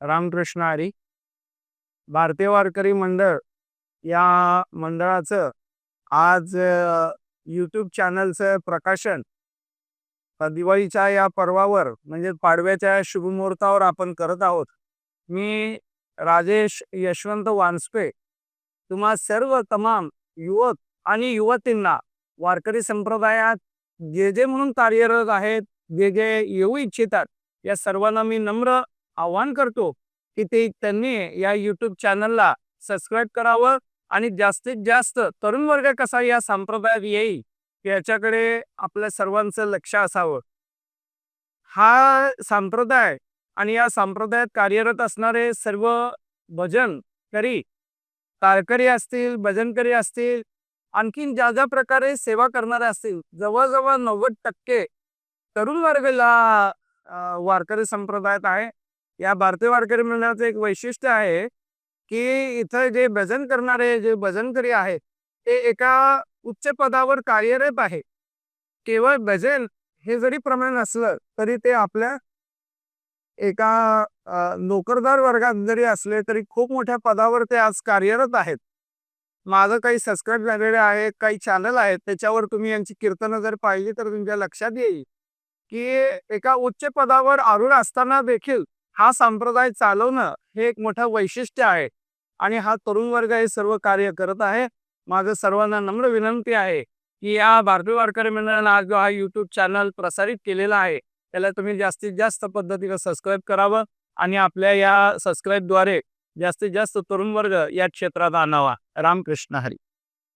रामकृष्ण हरी. भारतीय वारकरी मंडळ या मंडळाचं आज यूट्यूब चॅनलचं प्रकाशन दिवाळीच्या या पर्वावर म्हणजे पाडव्याच्या शुभमुहूर्तावर आपण करत आहोत. मी राजेश यशवंत वानस्पे. तुम्हा सर्व तमाम युवक आणि युवतींना वारकरी संप्रदायात जे जे म्हणून कार्यरत आहेत जे जे येऊ इच्छितात या सर्वांना मी नम्र आवाहन करतो की ते त्यांनी या यूट्यूब चॅनलला सबस्क्राईब करावं आणि जास्तीत जास्त तरुण वर्ग कसा या संप्रदायात येईल याच्याकडे आपल्या सर्वांचं लक्ष असावं. हा संप्रदाय आणि या संप्रदायात कार्यरत असणारे सर्व भजन करी तारकरी असतील भजनकरी असतील आणखीन ज्या ज्या प्रकारे सेवा करणारे असतील जवळजवळ नव्वद टक्के तरुण वर्गाला वारकरी संप्रदायात आहे. या भारतीय वारकरी मंडळाचं एक वैशिष्ट्य आहे की इथं जे भजन करणारे जे भजनकरी आहेत ते एका उच्च पदावर कार्यरत आहे. केवळ भजन हे जरी प्रमाण असलं तरी ते आपल्या एका नोकरदार वर्गात जरी असले तरी खूप मोठ्या पदावर ते आज कार्यरत आहेत. माझं काही सबस्क्राईब झालेले आहे काही चॅनल आहेत त्याच्यावर तुम्ही यांची कीर्तनं जर पाहिली तर तुमच्या लक्षात येईल की एका उच्च पदावर आरूढ असताना देखील हा संप्रदाय चालवणं हे एक मोठं वैशिष्ट्य आहे. आणि हा तरुण वर्ग हे सर्व कार्य करत आहे. माझं सर्वांना नम्र विनंती आहे की या भारतीय वारकरी मंडळानं आज जो हा यूट्यूब चॅनल प्रसारित केलेला आहे त्याला तुम्ही जास्तीत जास्त पद्धतीनं सबस्क्राईब करावं आणि आपल्या या सबस्क्राईबद्वारे जास्तीत जास्त तरुण वर्ग या क्षेत्रात आणावा. रामकृष्ण हरी.